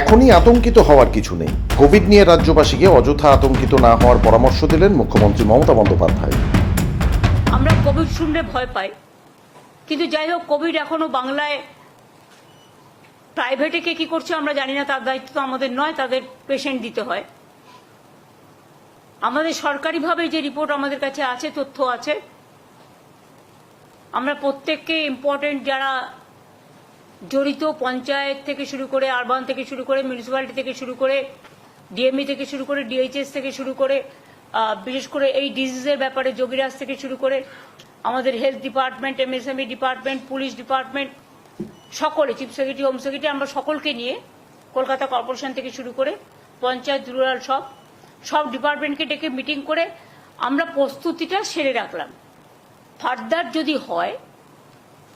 এখনই আতঙ্কিত হওয়ার কিছু নেই। কোভিড নিয়ে রাজ্যবাসীকে অযথা আতঙ্কিত না হওয়ার পরামর্শ দিলেন মুখ্যমন্ত্রী মমতা বন্দ্যোপাধ্যায়। আমরা কোভিড শুনলে ভয় পাই। কিন্তু যাই হোক, কোভিড এখনও বাংলায় প্রাইভেটে কে কি করছে আমরা জানি না, তার দায়িত্ব তো আমাদের নয়, তাদের পেশেন্ট দিতে হয়। আমাদের সরকারিভাবে যে রিপোর্ট আমাদের কাছে আছে, তথ্য আছে। আমরা প্রত্যেককে ইম্পর্টেন্ট যারা জড়িত পঞ্চায়েত থেকে শুরু করে আরবান থেকে শুরু করে মিউনিসিপ্যালিটি থেকে শুরু করে ডিএমই থেকে শুরু করে ডিএইচএস থেকে শুরু করে বিশেষ করে এই ডিজিজের ব্যাপারে যোগীরাজ থেকে শুরু করে আমাদের health department MSME department police department সকলে চিফ সেক্রেটারি হোম সেক্রেটারি আমরা সকলকে নিয়ে কলকাতা কর্পোরেশন থেকে শুরু করে পঞ্চায়েত রুরাল সব সব ডিপার্টমেন্টকে ডেকে মিটিং করে আমরা প্রস্তুতিটা সেরে রাখলাম। ফার্দার যদি হয়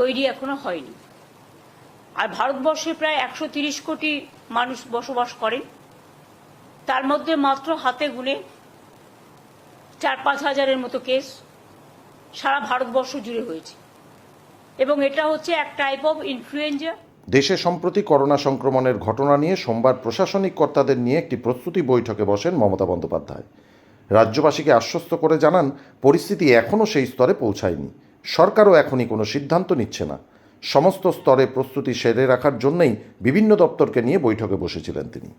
তৈরি এখনও হয়নি। আর ভারতবর্ষে প্রায় একশো কোটি মানুষ বসবাস করেন। তার মধ্যে মাত্র হাতে গুনে চার পাঁচ হাজারের মতো কেস সারা ভারতবর্ষ জুড়ে হয়েছে। এবং এটা হচ্ছে এক টাইপ অফ ইনফ্লুয়েঞ্জা দেশে সম্প্রতি করোনা সংক্রমণের ঘটনা নিয়ে সোমবার প্রশাসনিক কর্তাদের নিয়ে একটি প্রস্তুতি বৈঠকে বসেন মমতা বন্দ্যোপাধ্যায়। রাজ্যবাসীকে আশ্বস্ত করে জানান, পরিস্থিতি এখনও সেই স্তরে পৌঁছায়নি। সরকারও এখনই কোনো সিদ্ধান্ত নিচ্ছে না। সমস্ত স্তরে প্রস্তুতি সেরে রাখার জন্যই বিভিন্ন দপ্তরকে নিয়ে বৈঠকে বসেছিলেন তিনি।